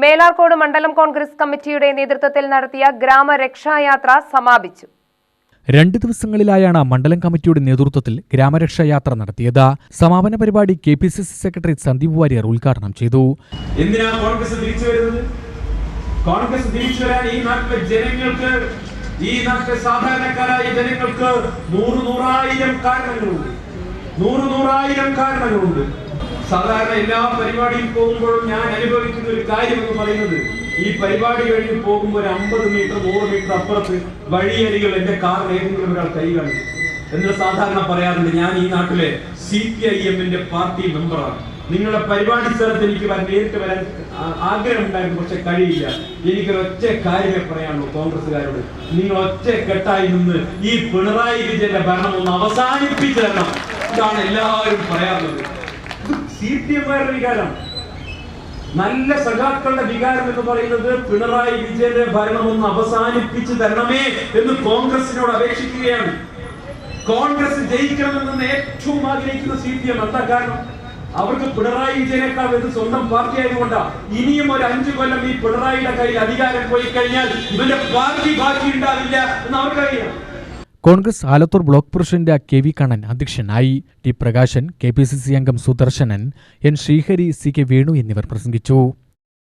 മേലാർക്കോട് മണ്ഡലം കോൺഗ്രസ് കമ്മിറ്റിയുടെ നേതൃത്വത്തിൽ നടത്തിയ ഗ്രാമരക്ഷായാത്ര സമാപിച്ചു. രണ്ട് ദിവസങ്ങളിലായാണ് മണ്ഡലം കമ്മിറ്റിയുടെ നേതൃത്വത്തിൽ ഗ്രാമരക്ഷായാത്ര നടത്തിയത്. സമാപന പരിപാടി K P C C secretary Sandeep Warrier ഉദ്ഘാടനം ചെയ്തു. എന്തിനാ കോൺഗ്രസ് തിരിച്ചു വരുന്നത്? കോൺഗ്രസ് തിരിച്ചു വരാൻ ഈ നാട്ടിലെ ജനങ്ങൾക്ക് ഈ നാട്ടിലെ സാധാരണക്കാരായ ജനങ്ങൾക്ക് നൂറ് നൂറായിരം കാരണങ്ങളുണ്ട്. നൂറ് നൂറായിരം കാരണങ്ങളുണ്ട്. സാധാരണ എല്ലാ പരിപാടിയിൽ പോകുമ്പോഴും ഞാൻ അനുഭവിക്കുന്ന ഒരു കാര്യം എന്ന് പറയുന്നത് ഈ പരിപാടി കഴിഞ്ഞ് പോകുമ്പോൾ ഒരു അമ്പത് മീറ്റർ നൂറ് മീറ്റർ അപ്പുറത്ത് വഴിയരികൾ എന്റെ കാറിൽ ഏതെങ്കിലും ഒരാൾ കൈ കാണിക്കും. എന്ന് സാധാരണ പറയാറുണ്ട്. ഞാൻ ഈ നാട്ടിലെ സി പി ഐ എമ്മിന്റെ പാർട്ടി മെമ്പറാണ്. നിങ്ങളുടെ പരിപാടി സ്ഥലത്ത് എനിക്ക് നേരിട്ട് വരാൻ ആഗ്രഹം ആഗ്രഹമുണ്ടായിരുന്നു. പക്ഷെ കഴിയില്ല. എനിക്കൊരു ഒറ്റ കാര്യമേ പറയാനുള്ളൂ കോൺഗ്രസ്സുകാരോട്. നിങ്ങൾ ഒറ്റ കെട്ടായി നിന്ന് ഈ പിണറായി വിജയന്റെ ഭരണം ഒന്ന് അവസാനിപ്പിച്ചു തരണം. ഇതാണ് എല്ലാവരും പറയാറുള്ളത്. സി വികാരം. നല്ല സഖാക്കളുടെ വികാരം എന്ന് പറയുന്നത് പിണറായി വിജയന്റെ ഭരണം ഒന്ന് അവസാനിപ്പിച്ചു തരണമേ എന്ന് കോൺഗ്രസിനോട് അപേക്ഷിക്കുകയാണ്. കോൺഗ്രസ് ജയിക്കണമെന്ന് ഏറ്റവും ആഗ്രഹിക്കുന്ന സി പി എം എന്താ കാരണം? അവർക്ക് പിണറായി വിജയനേക്കാൾ ഇത് സ്വന്തം പാർട്ടി ആയതുകൊണ്ടാ. ഇനിയും ഒരു അഞ്ചു കൊല്ലം ഈ പിണറായിയുടെ കയ്യിൽ അധികാരം പോയി കഴിഞ്ഞാൽ ഇവന്റെ പാർട്ടി ബാക്കി ഉണ്ടാവില്ല എന്ന് അവർക്കറിയാം. Congress Alathur block president K V Kannan അധ്യക്ഷനായി T Prakashan K P C C അംഗം Sudarshanan N Srihari C K Venu എന്നിവർ പ്രസംഗിച്ചു.